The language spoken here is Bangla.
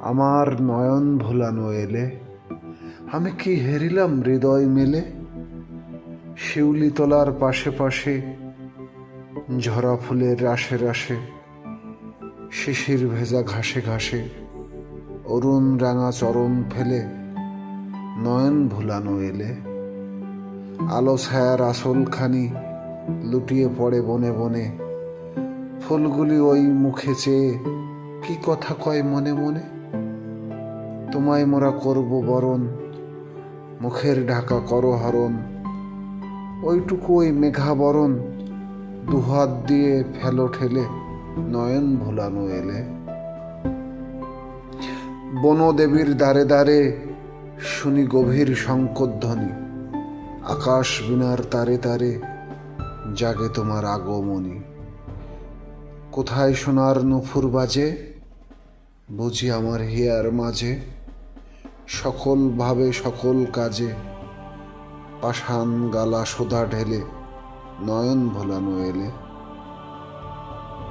আমার নয়ন ভোলানো এলে, আমি কি হেরিলাম হৃদয় মেলে? শিউলি তলার পাশে পাশে, ঝরা ফুলের রাশে রাশে, শিশির ভেজা ঘাসে ঘাসে, অরুণ রাঙা চরণ ফেলে, নয়ন ভুলানো এলে। আলো ছায়ার আসলখানি লুটিয়ে পড়ে বনে বনে, ফুলগুলি ওই মুখে চেয়ে কি কথা কয় মনে মনে? তোমায় মোরা করব বরণ, মুখের ঢাকা করো হরণ। ওইটুকু ওই মেঘাবরণ দুহাত দিয়ে ফেলো ঠেলে, নয়ন ভোলানো এলে। বনদেবীর দ্বারে দ্বারে শুনি গভীর শঙ্করধ্বনি আকাশ বিনার তারে তারে জাগে তোমার আগমনী। কোথায় সোনার নফুর বাজে, বুঝি আমার হিয়ার মাঝে। সকল ভাবে সকল কাজে পাষাণ গালা সোদা ঢেলে নয়ন ভোলানো এলে